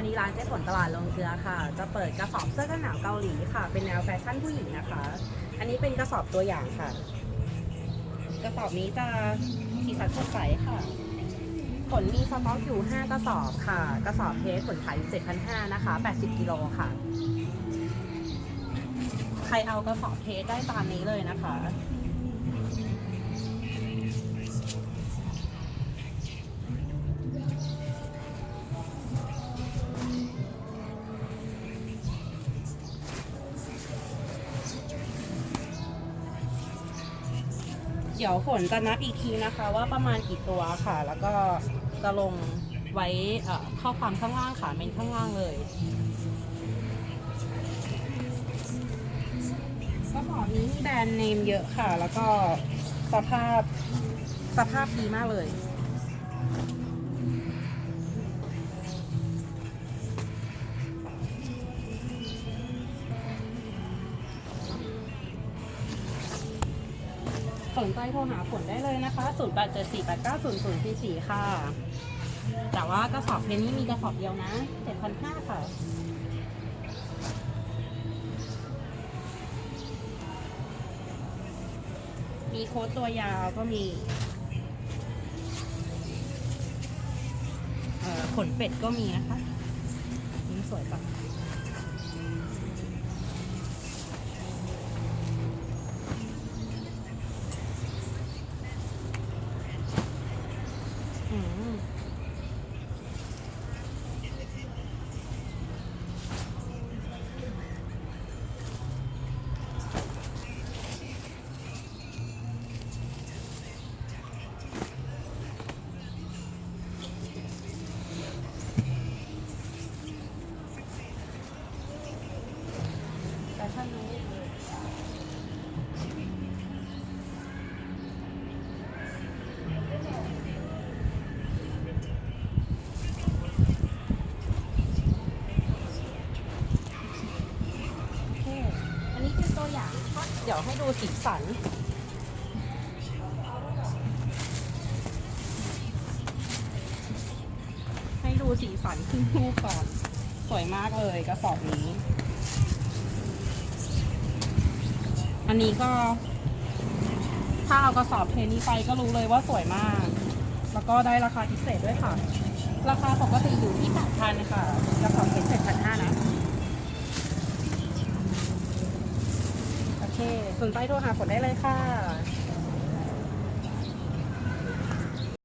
วันนี้ร้านเจ๊ฝนตลาดลงเกลือค่ะ จะเปิดกระสอบเสื้อกันหนาวเกาหลีค่ะ เป็นแนวแฟชั่นผู้หญิงนะคะ อันนี้เป็นกระสอบตัวอย่างค่ะ กระสอบนี้จะสีสันสดใสค่ะ ผลมีสต็อกอยู่ 5 กระสอบค่ะ กระสอบเทสผลขายอยู่7,500นะคะ 80 กิโลค่ะ ใครเอากระสอบเทสได้ตามนี้เลยนะคะ เดี๋ยวฝนจะนับอีกทีนะคะ ว่าประมาณกี่ตัวค่ะ แล้วก็จะลงไว้อ่อข้อความข้างล่างค่ะเมนข้างล่างเลยกระสอบนี้มีแบรนด์เนมเยอะค่ะ แล้วก็สภาพสภาพดีมากเลย สนใจโทรหาผลได้เลยนะคะ 0 8 7 4 8 9 0 0 4 4 ค่ะ แต่ว่ากระสอบเพนนี้มีกระสอบเดียวนะ7,500ค่ะมีโค้ดตัวยาวก็มีขนเป็ดก็มีนะคะนี่สวยจัง อืมแต่ถ้ารู้ โอเค อย่าง เดี๋ยวให้ดูสีสัน ให้ดูสีสันขึ้นรูปก่อน สวยมากเลยกระสอบนี้ อันนี้ก็ ถ้าเอากระสอบเทนี้ไปก็รู้เลยว่าสวยมาก แล้วก็ได้ราคาพิเศษด้วยค่ะ ราคาปกติอยู่ที่8,000ค่ะกระสอบเพชร7,500นะ โอเค สนใจโทรหาฝนได้เลยค่ะ